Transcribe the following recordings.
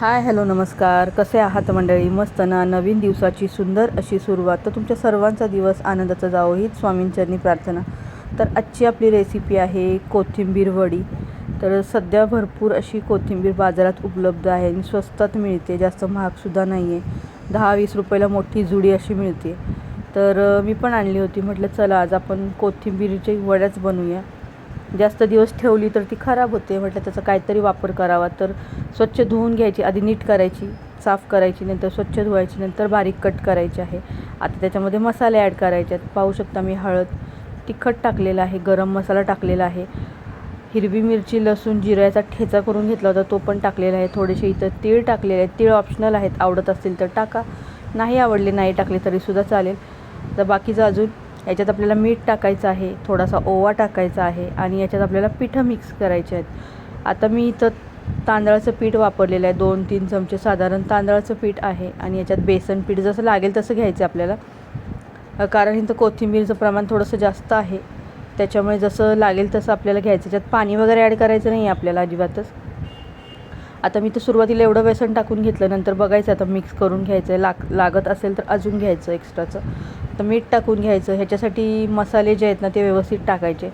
Hi hello नमस्कार. कसे आहात मंडळी? मस्त ना? नवीन दिवसाची सुंदर अशी सुरुवात. तर तुमच्या सर्वांचा दिवस आनंदाचा जावो हीच स्वामींचरणी प्रार्थना. तर आजची आपली रेसिपी आहे कोथिंबीर वडी. तर सध्या भरपूर अशी कोथिंबीर बाजारात उपलब्ध आहे आणि स्वस्तात मिळते. जास्त महागसुद्धा नाही आहे दहा वीस रुपयाला मोठी जुडी अशी मिळते. तर मी पण आणली होती. म्हटलं चला आज आपण कोथिंबीरची वड्याच बनवूया. जास्त दिवस ठेवली तर ती खराब होते. म्हटलं त्याचा काहीतरी वापर करावा. तर स्वच्छ धुवून घ्यायची. आधी नीट करायची साफ करायची नंतर स्वच्छ धुवायची नंतर बारीक कट करायची आहे. आता त्याच्यामध्ये मसाले ॲड करायचे आहेत. पाहू शकता मी हळद तिखट टाकलेलं आहे. गरम मसाला टाकलेला आहे. हिरवी मिरची लसूण जिऱ्याचा ठेचा करून घेतला होता. तो पण टाकलेला आहे. थोडेसे इथं तीळ टाकलेले आहेत. तीळ ऑप्शनल आहेत. आवडत असतील तर टाका. नाही आवडले नाही टाकले तरीसुद्धा चालेल. तर बाकीचं अजून याच्यात आपल्याला मीठ टाकायचं आहे थोडासा ओवा टाकायचा आहे आणि याच्यात आपल्याला पिठं मिक्स करायचे आहेत. आता मी इथं तांदळाचं पीठ वापरलेलं आहे. दोन तीन चमचे साधारण तांदळाचं पीठ आहे आणि याच्यात बेसन पीठ जसं लागेल तसं घ्यायचं आपल्याला. कारण इथं कोथिंबीरचं प्रमाण थोडंसं जास्त आहे. त्याच्यामुळे जसं लागेल तसं आपल्याला घ्यायचं. त्याच्यात पाणी वगैरे ॲड करायचं नाही आहे आपल्याला अजिबातच. आता मी तर सुरुवातीला एवढं व्यसन टाकून घेतलं नंतर बघायचं आता मिक्स करून घ्यायचं आहे लाग लागत असेल तर अजून घ्यायचं एक्स्ट्राचं तर मीठ टाकून घ्यायचं ह्याच्यासाठी मसाले जे आहेत ना ते व्यवस्थित टाकायचे.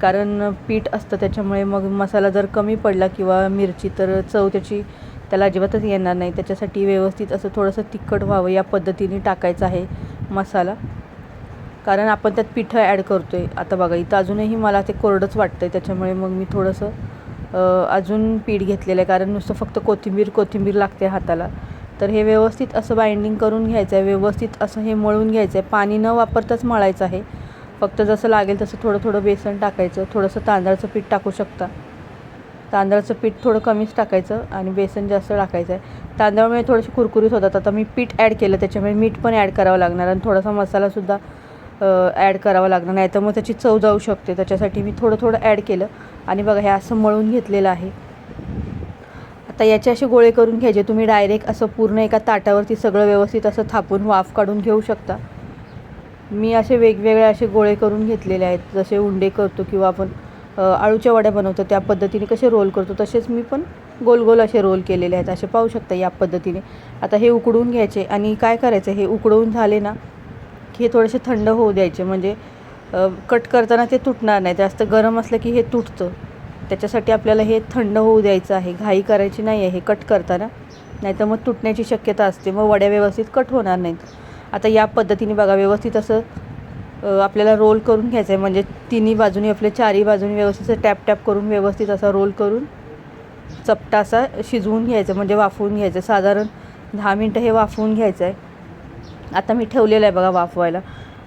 कारण पीठ असतं त्याच्यामुळे मग मसाला जर कमी पडला किंवा मिरची तर चव त्याची त्याला अजिबातच येणार नाही. त्याच्यासाठी व्यवस्थित असं थोडंसं तिखट व्हावं या पद्धतीने टाकायचं आहे मसाला. कारण आपण त्यात पिठं ॲड करतो आहे आता बघा इथं अजूनही मला ते कोरडंच वाटतं आहे त्याच्यामुळे मग मी थोडंसं अजून पीठ घेतलेलं आहे कारण नुसतं फक्त कोथिंबीर कोथिंबीर लागते हाताला. तर हे व्यवस्थित असं बाइंडिंग करून घ्यायचं आहे व्यवस्थित असं हे मळून घ्यायचं आहे. पाणी न वापरताच मळायचं आहे. फक्त जसं लागेल तसं थोडं थोडं बेसन टाकायचं थोडंसं तांदळाचं पीठ टाकू शकता. तांदळाचं पीठ थोडं कमीच टाकायचं आणि बेसन जास्त टाकायचं आहे. तांदळामुळे थोडेसे कुरकुरीत होतात. आता मी पीठ ॲड केलं त्याच्यामुळे मीठ पण ॲड करावं लागणार आणि थोडासा मसालासुद्धा ॲड करावं लागणार. नाही तर मग त्याची चव जाऊ शकते. त्याच्यासाठी मी थोडं थोडं ॲड केलं. आणि बघा हे असं मळून घेतलेलं आहे. आता याचे असे गोळे करून घ्यायचे. तुम्ही डायरेक्ट असं पूर्ण एका ताटावरती सगळं व्यवस्थित असं थापून वाफ काढून घेऊ शकता. मी असे वेगवेगळे असे गोळे करून घेतलेले आहेत. जसे उंडे करतो किंवा आपण आळूच्या वड्या बनवतो त्या पद्धतीने कसे रोल करतो तसेच मी पण गोल गोल असे रोल केलेले आहेत. असे पाहू शकता या पद्धतीने. आता हे उकडून घ्यायचे. आणि काय करायचं? हे उकडवून झाले ना हे थोडेसे थंड होऊ द्यायचे. म्हणजे कट करताना ते तुटणार नाही. जास्त गरम असलं की हे तुटतं. त्याच्यासाठी आपल्याला हे थंड होऊ द्यायचं आहे. घाई करायची नाही आहे हे कट करताना. नाहीतर मग तुटण्याची शक्यता असते. मग वड्या व्यवस्थित कट होणार नाहीत. आता या पद्धतीने बघा व्यवस्थित असं आपल्याला रोल करून घ्यायचं आहे. म्हणजे तिन्ही बाजूनी आपल्या चारही बाजूनी व्यवस्थित असं टॅप टॅप करून व्यवस्थित असा रोल करून चपटा असा शिजवून घ्यायचं. म्हणजे वाफवून घ्यायचं. साधारण दहा मिनटं हे वाफवून घ्यायचं आहे. आता मी ठेवलेलं आहे बघा वाफवायला.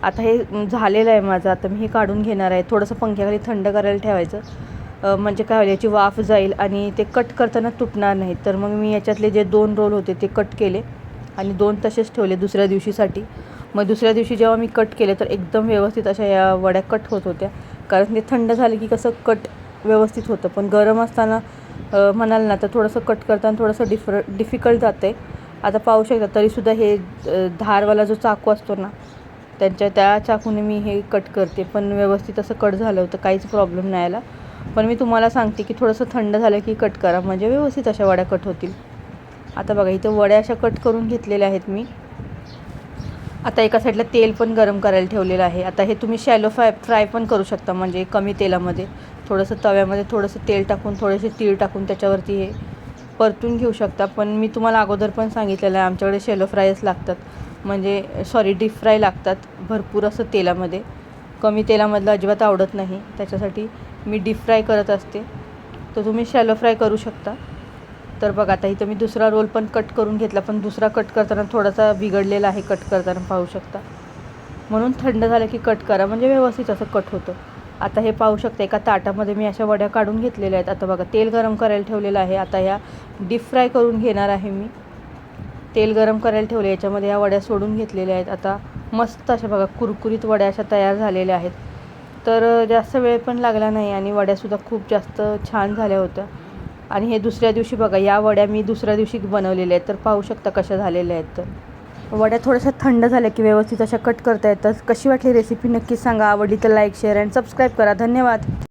आता हे झालेलं आहे माझं आता मी हे काढून घेणार आहे. थोडंसं पंख्याखाली थंड करायला ठेवायचं. म्हणजे काय होईल याची वाफ जाईल आणि ते कट करताना तुटणार नाही. तर मग मी याच्यातले जे दोन रोल होते ते कट केले आणि दोन तसेच ठेवले दुसऱ्या दिवशीसाठी. मग दुसऱ्या दिवशी जेव्हा मी कट केले तर एकदम व्यवस्थित अशा या वड्या कट होत होत्या. कारण ते थंड झाले की कसं कट व्यवस्थित होतं. पण गरम असताना म्हणाल ना तर थोडंसं कट करताना थोडंसं डिफर डिफिकल्ट जातं आहे आता पाहू शकता तरीसुद्धा हे धारवाला जो चाकू असतो ना त्यांच्या त्या चाकूने मी हे कट करते. पण व्यवस्थित असं कट झालं होतं काहीच प्रॉब्लेम नाही आला. पण मी तुम्हाला सांगते की थोडंसं थंड झालं की कट करा. म्हणजे व्यवस्थित अशा वड्या कट होतील. आता बघा इथं वड्या अशा कट करून घेतलेल्या आहेत मी. आता एका साईडला तेल पण गरम करायला ठेवलेलं आहे. आता हे तुम्ही शॅलो फ्राय फ्राय पण करू शकता म्हणजे कमी तेलामध्ये. थोडंसं तव्यामध्ये थोडंसं तेल टाकून थोडेसे तीळ टाकून त्याच्यावरती हे परतून घेऊ शकता पण मी तुम्हाला अगोदर पण सांगितलेलं आहे आमच्याकडे शेलो फ्रायच लागतात. म्हणजे सॉरी डीप फ्राय लागतात भरपूर असं तेलामध्ये. कमी तेलामधलं अजिबात आवडत नाही. त्याच्यासाठी मी डीप फ्राय करत असते. तर तुम्ही शॅलो फ्राय करू शकता. तर बघा आता इथं मी दुसरा रोल पण कट करून घेतला पण दुसरा कट करताना थोडासा बिघडलेला आहे कट करताना पाहू शकता. म्हणून थंड झालं की कट करा. म्हणजे व्यवस्थित असं कट होतं. आता हे पाहू शकता एका ताटामध्ये मी अशा वड्या काढून घेतलेल्या आहेत. आता बघा तेल गरम करायला ठेवलेलं आहे. आता ह्या डीप फ्राय करून घेणार आहे मी. तेल गरम करायला ठेवले याच्यामध्ये या वड्या सोडून घेतलेल्या आहेत. आता मस्त अशा बघा कुरकुरीत वड्या अशा तयार झालेल्या आहेत. तर जास्त वेळ पण लागला नाही आणि वड्यासुद्धा खूप जास्त छान झाल्या होत्या. आणि हे दुसऱ्या दिवशी बघा या वड्या मी दुसऱ्या दिवशी बनवलेल्या आहेत. तर पाहू शकता कशा झालेल्या आहेत. तर वड्या थोड्याशा थंड झाल्या की व्यवस्थित अशा कट करता येतात. कशी वाटली रेसिपी नक्कीच सांगा. आवडली तर लाईक शेअर अँड सबस्क्राईब करा. धन्यवाद.